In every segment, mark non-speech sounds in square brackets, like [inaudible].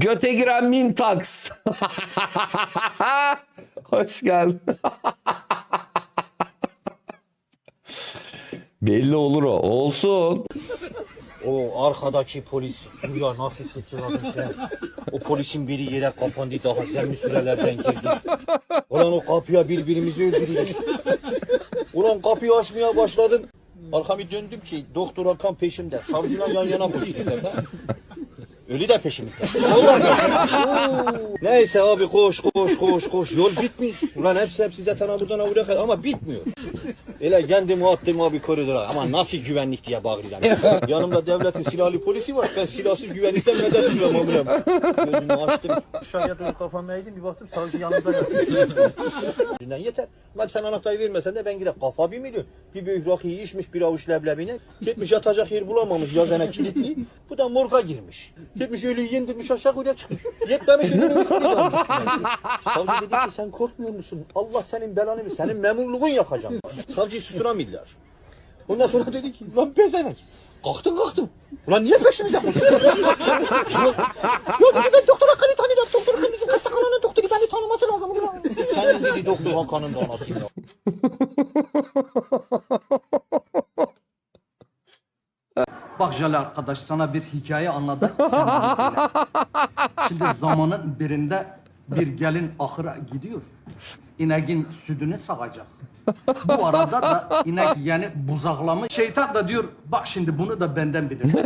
Göte giren Mintax. [laughs] Hoş geldin. [laughs] Belli olur o. Olsun. O arkadaki polis ya nasıl sıçradın sen? O polisin biri yere kapandı daha zemli sürelerden girdi. Ulan o kapıya birbirimizi öldürüyoruz. Ulan kapıyı açmaya başladım. Arkamı döndüm ki doktor Hakan peşimde. Savcıyla yan yana koşuyoruz. Ölü de peşimizde. Neyse abi koş koş koş koş. Yol bitmiş. Ulan hepsi hepsi zaten ha buradan ha kadar ama bitmiyor. Öyle kendimi attım abi koridora. Ama nasıl güvenlik diye bağırıyorum. Yanımda devletin silahlı polisi var. Ben silahsız güvenlikten medet umuyorum amirim. Gözümü açtım. Aşağıya doğru kafamı eğdim. Bir baktım savcı yanımda yatıyor. Yeter. Ben sen anahtarı vermesen de ben gider. Kafa bir milyon. Bir büyük rakıyı içmiş bir avuç leblebine. Gitmiş yatacak yer bulamamış yazana kilitli. Bu da morga girmiş. Gitmiş ölüyü indirmiş aşağı kuyuya çıkmış. Yetmemiş ölünün üstüne dalmış. Savcı dedi ki sen korkmuyor musun? Allah senin belanı mı? Senin memurluğun yakacağım. Savcıyı susturamıyorlar. Ondan sonra dedi ki lan pezevenk. Kalktım kalktım. Ulan niye peşimize koşuyorsun? Yok dedi ben doktor Hakan'ı tanıyorum. Doktor Hakan bizim hastanenin doktoru beni tanıması lazım. Senin dedi doktor Hakan'ın da anası ya. Bak Jale arkadaş sana bir hikaye dinle. [laughs] Şimdi zamanın birinde bir gelin ahıra gidiyor. İneğin sütünü sağacak. Bu arada da inek yani buzaklamış. Şeytan da diyor bak şimdi bunu da benden bilir. [laughs]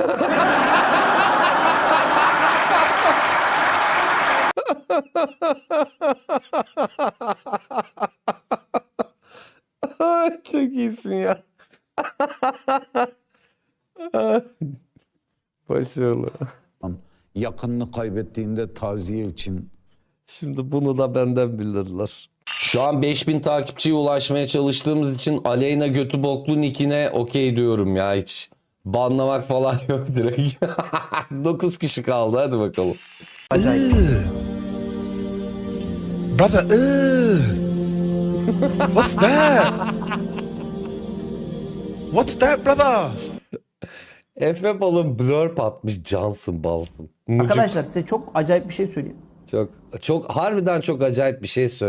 Çok iyisin ya. [laughs] [laughs] Başarılı. yakınını kaybettiğinde taziye için Şimdi bunu da benden bilirler. Şu an 5000 takipçiye ulaşmaya çalıştığımız için Aleyna götü boklu nickine okey diyorum ya hiç. Banlamak falan [laughs] yok direkt. [laughs] 9 kişi kaldı hadi bakalım. Brother. What's that? What's that, brother? Efe balın blurp atmış Johnson balsın. Mucuk. Arkadaşlar size çok acayip bir şey söyleyeyim. Çok, çok harbiden çok acayip bir şey söyledi.